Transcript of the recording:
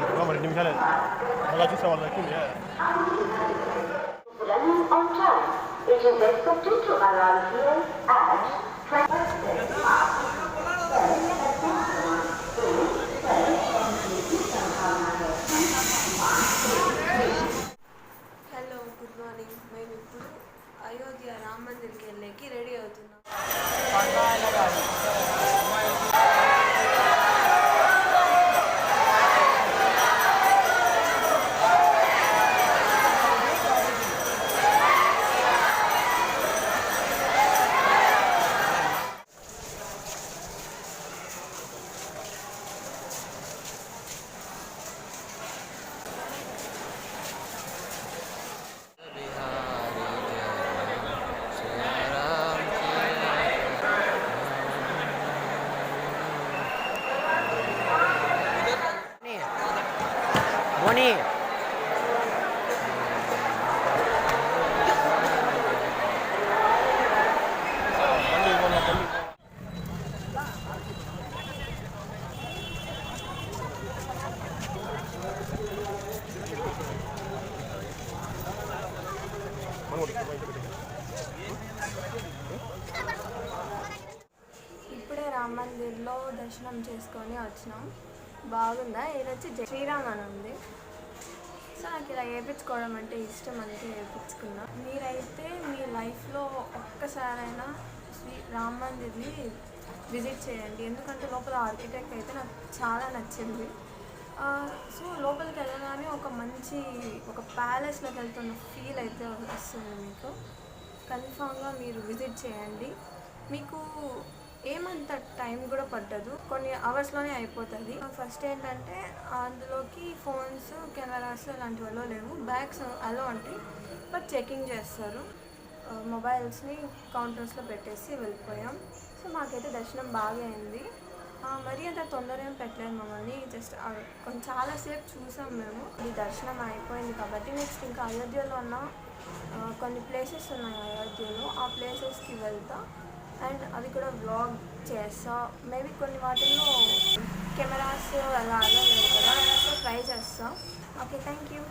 ఇంకా మరి రెండు నిమిషాలే అలా చూసే వాళ్ళు ఎక్కువ running on time. It is expected to arrive here at మేము ఇప్పుడు అయోధ్య రామ మందిర్కి వెళ్ళేకి రెడీ అవుతున్నాం. మోని బండి ఇవ్వను, బండి ఇప్పుడే రామ మందిర్లో దర్శనం చేసుకొని వచ్చినాం. బాగుందా? ఇది వచ్చి శ్రీరామ్ అని ఉంది. సో నాకు ఇలా వేయించుకోవడం అంటే ఇష్టం అందుకే వేయించుకున్నా మీరైతే మీ లైఫ్లో ఒక్కసారైనా శ్రీ రామ్ మందిర్ని విజిట్ చేయండి. ఎందుకంటే లోపల ఆర్కిటెక్ట్ అయితే నాకు చాలా నచ్చింది. సో లోపలికి వెళ్ళగానే ఒక మంచి ఒక ప్యాలెస్లోకి వెళ్తున్న ఫీల్ అయితే వస్తుంది మీకు. కన్ఫామ్గా మీరు విజిట్ చేయండి. మీకు ఏమంత టైం కూడా పట్టదు. కొన్ని అవర్స్లోనే అయిపోతుంది. ఫస్ట్ ఏంటంటే అందులోకి ఫోన్స్ కెమెరాస్ అలాంటివి అలో లేవు. బ్యాగ్స్ అలో ఉంటాయి. బట్ చెకింగ్ చేస్తారు. మొబైల్స్ని కౌంటర్స్లో పెట్టేసి వెళ్ళిపోయాం. సో మాకైతే దర్శనం బాగా అయింది. మరీ అంత తొందర ఏం పెట్టలేదు మమ్మల్ని. జస్ట్ కొంచెం చాలాసేపు చూసాం మేము. ఈ దర్శనం అయిపోయింది కాబట్టి నెక్స్ట్ ఇంకా అయోధ్యలో ఉన్న కొన్ని ప్లేసెస్ ఉన్నాయి అయోధ్యలో. ఆ ప్లేసెస్కి వెళ్తా. అండ్ అవి కూడా వ్లాగ్ చేస్తా. మేబీ కొన్ని వాటిల్లో కెమెరాస్ అలా అలా లేదు కదా ట్రై చేస్తాం. Okay thank you